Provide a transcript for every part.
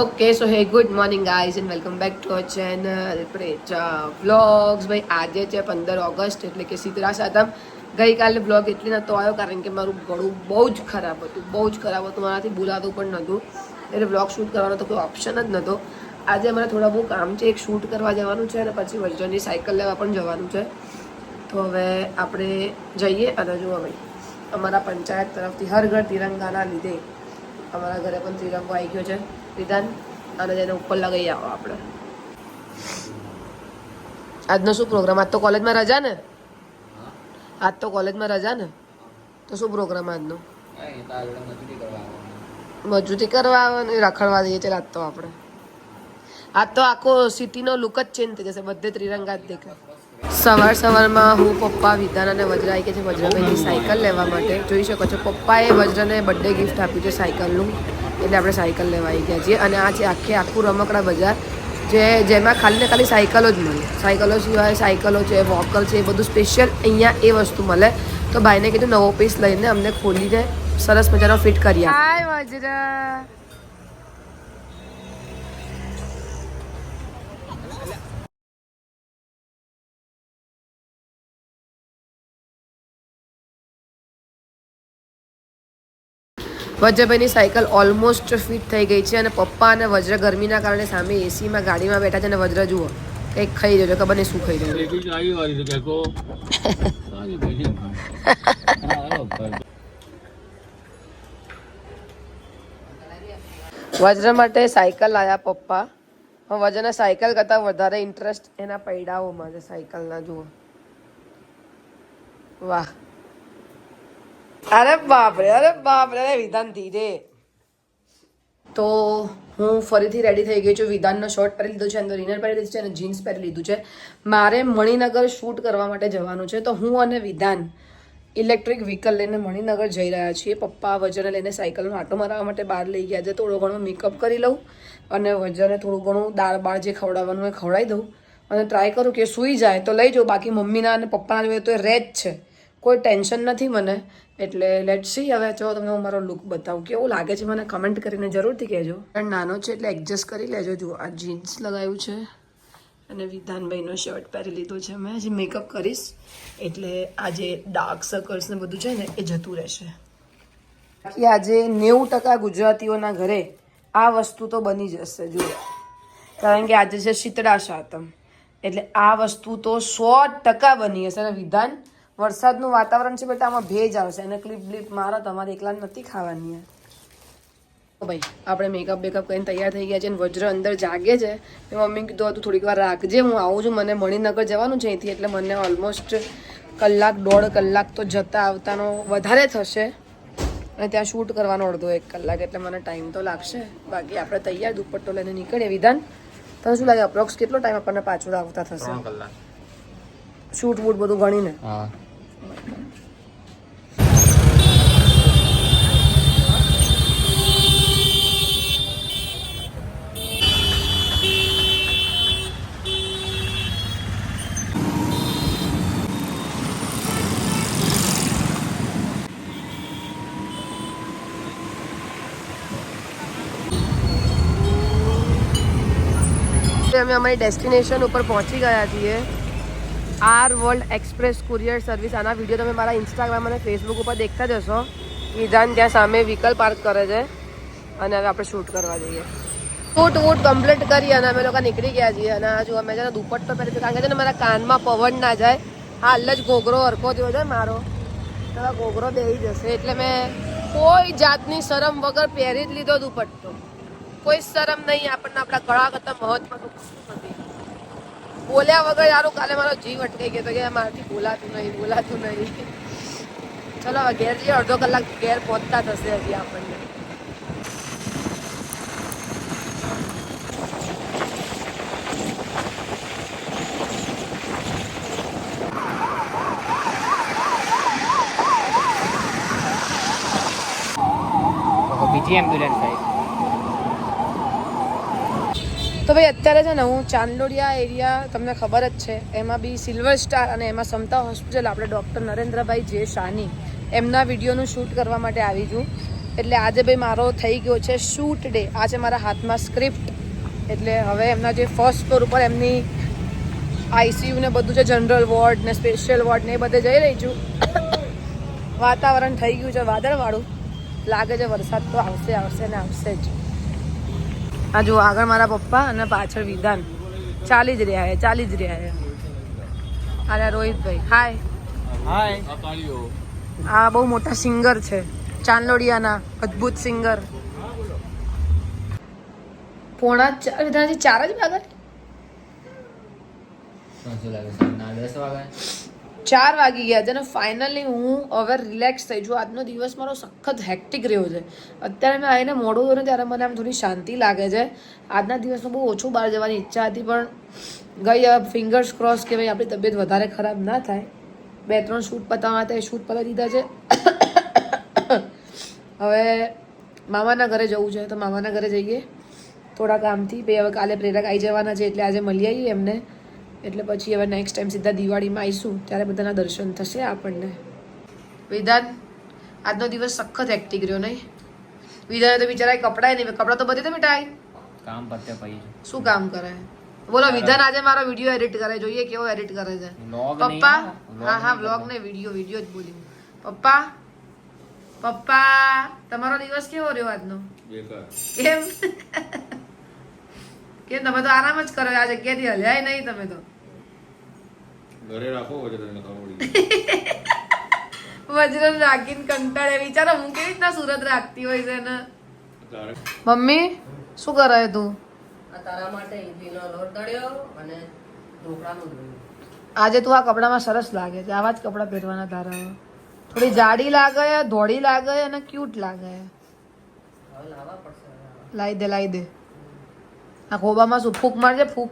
Okay so hey good morning guys and welcome back to our channel Precha vlogs ભાઈ આજે છે પંદર August, એટલે કે શીતળા સાતમ ગઈકાલે વ્લોગ એટલે નહોતો આવ્યો, કારણ કે મારું ગળું બહુ જ ખરાબ હતું, બહુ જ ખરાબ હતું. મારાથી બોલાતું પણ નહોતું. એટલે વ્લોગ શૂટ કરવાનો તો કોઈ ઓપ્શન જ નહોતો. આજે અમારે થોડા બહુ કામ છે, એક શૂટ કરવા જવાનું છે અને પછી વજનની સાયકલ લેવા પણ જવાનું છે. તો હવે આપણે જઈએ અને જુઓ ભાઈ, અમારા પંચાયત તરફથી હર ઘર તિરંગાના લીધે અમારા ઘરે પણ ત્રિરંગો આવી ગયો છે. વિધાન અને તેને ઉપર લગાવી આવો આપણે. આજનો શું પ્રોગ્રામ આજ તો કોલેજમાં રજા ને? આજ તો કોલેજમાં રજા ને? તો શું પ્રોગ્રામ આજનો? મજૂરી કરવા આવવાની. રખડવા દઈએ ચાલ આજ તો આપણે. આજ તો આખો સિટીનો લુક જ ચેન્જ થઈ જશે. બધે ત્રિરંગા જ દેખાય. સવાર સવારમાં હું પપ્પા વિધાન અને વજ્ર આવી ગયા છે, વજ્રભાઈની સાયકલ લેવા માટે. જોઈ શકો છો, પપ્પાએ વજ્રને બર્થડે ગિફ્ટ આપ્યું છે સાયકલનું. એટલે આપણે સાયકલ લેવા આવી ગયા છીએ. અને આ છે આખે આખું રમકડા બજાર, જે જેમાં ખાલી ને ખાલી સાયકલો જ મળે. સાયકલો સિવાય સાયકલો છે વોકર છે, એ બધું સ્પેશિયલ અહીંયા એ વસ્તુ મળે. તો ભાઈને કીધું નવો પીસ લઈને અમને ખોલીને સરસ મજાનો ફિટ કરી હાય વજ્ર. વજ્રભાઈની સાયકલ ઓલમોસ્ટ ફિટ થઈ ગઈ છે અને પપ્પા અને વજ્ર ગરમીના કારણે સામે એસીમાં ગાડીમાં બેઠા છે અને વજ્ર જુઓ કંઈક ખાઈ રહ્યો છે ખબર નહીં શું ખાઈ રહ્યો વજ્ર માટે સાયકલ લાયા પપ્પા. વજ્રને સાયકલ કરતાં વધારે ઇન્ટરેસ્ટ એના પૈડાઓમાં છે સાયકલના જુઓ. વાહ. અરે બાપરે અરે બાપરે, અરે વિધાન ધીરે. તો હું ફરીથી રેડી થઈ ગઈ છું. વિધાનનો શર્ટ પહેરી લીધો છે અંદર ઇનર પહેરી લીધું છે અને જીન્સ પહેરી લીધું છે. મારે મણિનગર શૂટ કરવા માટે જવાનું છે. તો હું અને વિધાન ઇલેક્ટ્રિક વ્હીકલ લઈને મણિનગર જઈ રહ્યા છીએ. પપ્પા વજને લઈને સાયકલનો આટો મારવા માટે બહાર લઈ ગયા છે. થોડો ઘણો મેકઅપ કરી લઉં અને વજને થોડું ઘણું દાળ બાળ જે ખવડાવવાનું એ ખવડાવી દઉં અને ટ્રાય કરું કે સૂઈ જાય તો લઈ જાઉં. બાકી મમ્મીના અને પપ્પાના જોઈએ તો એ રહે છે. કોઈ ટેન્શન નથી મને. એટલે લેટ સી હવે જો તમને હું મારો લુક બતાવું, કેવું લાગે છે મને કમેન્ટ કરીને જરૂરથી કહેજો. પણ નાનો છે એટલે એડજસ્ટ કરી લેજો. જુઓ, આ જીન્સ લગાવ્યું છે અને વિધાનભાઈનો શર્ટ પહેરી લીધો છે. મેં હજી મેકઅપ કરીશ. એટલે આજે ડાર્ક સર્કલ્સ ને બધું છે ને, એ જતું રહેશે. બાકી આજે નેવું ટકા ગુજરાતીઓના ઘરે, આ વસ્તુ તો બની જશે જુઓ. કારણ કે આજે છે શીતળા સાતમ. એટલે આ વસ્તુ તો સો ટકા બની હશે. અને વિધાન વરસાદનું વાતાવરણ છે બેટા આમાં ભેજ આવશે અને ક્લિપ બ્લિપ મારો તમારે એકલા નથી ખાવાની. ભાઈ આપણે મેકઅપ બેકઅપ કરીને તૈયાર થઈ ગયા છે અને વજ્ર અંદર જાગે છે. એ મમ્મી કીધું હતું થોડીક વાર રાખજે હું આવું છું. મને મણિનગર જવાનું છે અહીંથી એટલે મને ઓલમોસ્ટ કલાક દોઢ કલાક તો જતા આવતાનો વધારે થશે. અને ત્યાં શૂટ કરવાનો અડધો એક કલાક એટલે મને ટાઈમ તો લાગશે. બાકી આપણે તૈયાર દુપટ્ટો લઈને નીકળીએ વિધાન. તને શું લાગે અપ્રોક્સ કેટલો ટાઈમ આપણને પાછું આવતા થશે? કલાક. શૂટ વૂટ બધું ગણીને. હા. અમે અમારી ડેસ્ટિનેશન ઉપર પહોંચી ગયા છીએ. R world express courier service. આના વીડિયો તમે મારા ઇન્સ્ટાગ્રામ અને ફેસબુક ઉપર દેખતા જ હશો. વિધાન ત્યાં સામે વ્હીકલ પાર્ક કરે છે. અને હવે આપણે શૂટ કરવા જઈએ. શૂટ વૂટ કમ્પ્લીટ કરી અને અમે લોકો નીકળી ગયા છીએ. અને આ જો અમે છે ને દુપટ્ટો પહેરી કારણ કે છે ને મારા કાનમાં પવન ના જાય. હાલ જ ઘોઘરો હરખો થયો છે મારો. તો ઘોઘરો બેહી જશે. એટલે મેં કોઈ જાતની શરમ વગર પહેરી જ લીધો દુપટ્ટો. કોઈ શરમ નહીં. આપણને આપણા ગળા કરતાં મહત્વનું નથી. બોલ્યા વગર યારું કાલે મારો જીવ અટકાઈ ગયો હતો કે મારાથી બોલાતું નહીં બોલાતું નહીં ચલો હવે ઘેર જઈએ અડધો કલાક ઘેર પહોંચતા થશે હજી આપણને બીજી એમ્બ્યુલન્સ આવી તો ભાઈ, અત્યારે છે ને હું ચાંદલોડિયા એરિયા, તમને ખબર જ છે, એમાં બી સિલ્વર સ્ટાર અને એમાં સમતા હોસ્પિટલ, આપણે ડૉક્ટર નરેન્દ્રભાઈ જે શાની એમના વિડીયોનું શૂટ કરવા માટે આવી છું. એટલે આજે ભાઈ મારો થઈ ગયો છે શૂટ ડે. આજે મારા હાથમાં સ્ક્રિપ્ટ એટલે હવે એમના જે ફર્સ્ટ ફ્લોર ઉપર એમની આઈસીયુ ને બધું છે જનરલ વોર્ડ ને સ્પેશિયલ વોર્ડ ને એ બધે જઈ રહી છું. વાતાવરણ થઈ ગયું છે વાદળવાળું. લાગે છે વરસાદ તો આવશે આવશે ને આવશે જ. આ જો આગળ મારા પપ્પા અને પાછળ વિધાન. ચાલી જ રહ્યા છે ચાલી જ રહ્યા છે. અરે રોહિતભાઈ હાય હાય આ બહુ મોટા સિંગર છે ચાંદલોડિયાના અદ્ભુત સિંગર પોણા ચાર ચાર જ વાગે? દસ વાગે. ચાર વાગી ગયા છે અને ફાઇનલી હું હવે રિલેક્સ થઈ છું. આજનો દિવસ મારો સખત હેક્ટિક રહ્યો છે. અત્યારે મેં આવીને મોડું ને ત્યારે મને આમ થોડી શાંતિ લાગે છે. આજના દિવસમાં બહુ ઓછું બહાર જવાની ઈચ્છા હતી, પણ ગઈ ફિંગર્સ ક્રોસ કે ભાઈ આપણી તબિયત વધારે ખરાબ ના થાય. બે ત્રણ શૂટ પતાવવા માટે શૂટ પતાવી દીધા છે. હવે મામાના ઘરે જવું છે, તો મામાના ઘરે જઈએ. થોડા કામથી. ભાઈ હવે કાલે પ્રેરક આવી જવાના છે, એટલે આજે મળી આવીએ એમને. એટલે પછી હવે નેક્સ્ટ ટાઈમ સીધા દિવાળીમાં આવીશું ત્યારે બધાના દર્શન થશે આપણને. વિધાન આજનો દિવસ સખત એક્ટિક રહ્યો નહીં? વિધાને તો બિચારા કપડાય નહીં કપડાં તો બધી તો મીઠાઈ કામ પતે પછી. શું કામ કરે? બોલો વિધાન આજે મારો વીડિયો એડિટ કરે જોઈએ કેવો એડિટ કરે છે. પપ્પા? હા હા વ્લોગ ને વીડિયો વિડિયો જ બોલી. પપ્પા? પપ્પા તમારો દિવસ કેવો રહ્યો આજનો? બેકાર. કેમ? કેમ તમે તો આરામ જ કરો આ જગ્યાથી હલ્યાય નહીં તમે તો. ઘરે રાખો વજ્રને તને વજ્ર રાખીને કંટાળે. વિચારો હું કેવી રીતના સુરત રાખતી હોય છે ને? મમ્મી શું કરે તું? તારા માટે ઈડલીનો લોટ દળ્યો અને ઢોકળાનું આજે તું આ કપડામાં સરસ લાગે છે. આવા જ કપડાં પહેરવાના તારા. થોડી જાડી લાગે ધોળી લાગે અને ક્યુટ લાગે. લાઈ દે લાવી દે. આ ખોબામાં શું ફૂક મારજે ફૂક.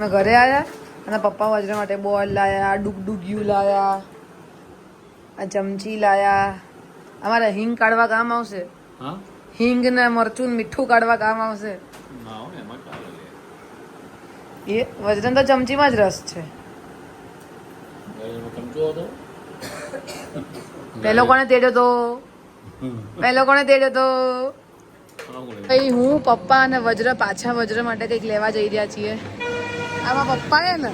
મેં ઘરે આવ્યા અને પપ્પા વજરા માટે બોલ લાયા ડુગડુગિયું લાયા આ ચમચી લાયા. અમારે હિંગ કાઢવા કામ આવશે. હા? હિંગ ને મરચું મીઠું કાઢવા કામ આવશે. એ વજરન તો ચમચીમાં જ રસ છે. પેલો કોને તેડ્યો તો? પેલો કોને તેડ્યો તો? ભાઈ, હું પપ્પા અને વજ્ર પાછા વજ્ર માટે કંઈક લેવા જઈ રહ્યા છીએ. આમાં પપ્પા હે ને,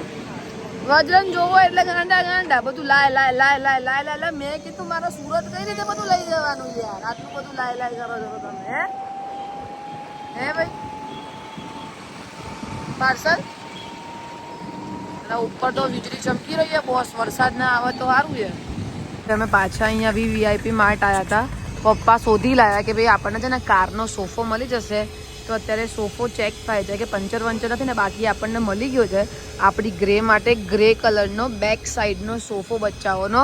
વજ્રન જોવો એટલે ગાંડા ગાંડા. બધું લાય લાય લાય લાય લાય લાય લાય. મેં કીધું મારા સુરત કઈ રીતે બધું લઈ જવાનું યાર? આટલું બધું લાય લાય કરો છો તમે, હે? હે ભાઈ? પાર્સલ? ઉપર તો વીજળી ચમકી રહી છે બોસ વરસાદ ના આવે તો સારું છે. અમે પાછા અહીંયા વી વીઆઈપી માર્ટ આવ્યા હતા. પપ્પા શોધી લાવ્યા કે ભાઈ આપણને છે ને કારનો સોફો મળી જશે. તો અત્યારે સોફો ચેક થાય છે કે પંચર વંચર નથી ને બાકી આપણને મળી ગયો છે. આપણી ગ્રે માટે ગ્રે કલરનો બેક સાઈડનો સોફો બચ્ચાઓનો.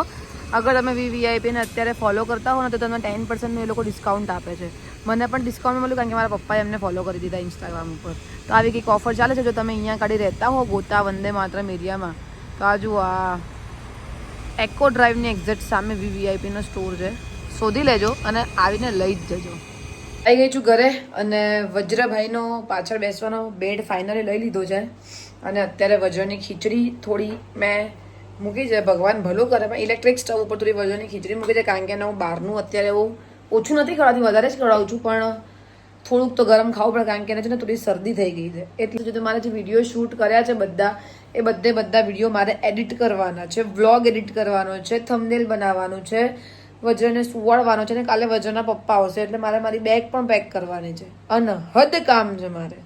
અગર તમે વીવીઆઈપીને અત્યારે ફોલો કરતા હો ને તો તમને ટેન પર્સન્ટનું એ લોકો ડિસ્કાઉન્ટ આપે છે. મને પણ ડિસ્કાઉન્ટ મળ્યું કારણ કે મારા પપ્પાએ એમને ફોલો કરી દીધા ઇન્સ્ટાગ્રામ ઉપર. તો આવી કંઈક ઓફર ચાલે છે જો તમે અહીંયા કાઢી રહેતા હો ગોતા વંદે માત્રમ એરિયામાં તો આ જુઓ આ એકો ડ્રાઈવની એક્ઝેક્ટ સામે વીવીઆઈપીનો સ્ટોર છે. શોધી લેજો અને આવીને લઈ જ જજો. આવી ગઈ છું ઘરે અને વજ્રભાઈનો પાછળ બેસવાનો બેડ ફાઇનલી લઈ લીધો છે. અને અત્યારે વજ્રની ખીચડી થોડી મેં મૂકી છે. ભગવાન ભલું કરે પણ ઇલેક્ટ્રિક સ્ટવ ઉપર થોડી વજ્રની ખીચડી મૂકી છે કારણ કે હું બહારનું અત્યારે બહુ ઓછું નથી ખવડાવતી, વધારે જ ખવડાવું છું. પણ થોડુંક તો ગરમ ખાવું પડે કારણ કે એને છે ને થોડી શરદી થઈ ગઈ છે. એટલે જો મારે જે વીડિયો શૂટ કર્યા છે બધા, એ બધે બધા વીડિયો મારે એડિટ કરવાના છે વ્લોગ એડિટ કરવાનો છે થમનેલ બનાવવાનું છે. વજ્રને સુવાડવાનો છે ને કાલે વજ્રના પપ્પા આવશે, એટલે મારે મારી બેગ પણ પેક કરવાની છે. અનહદ કામ છે મારે.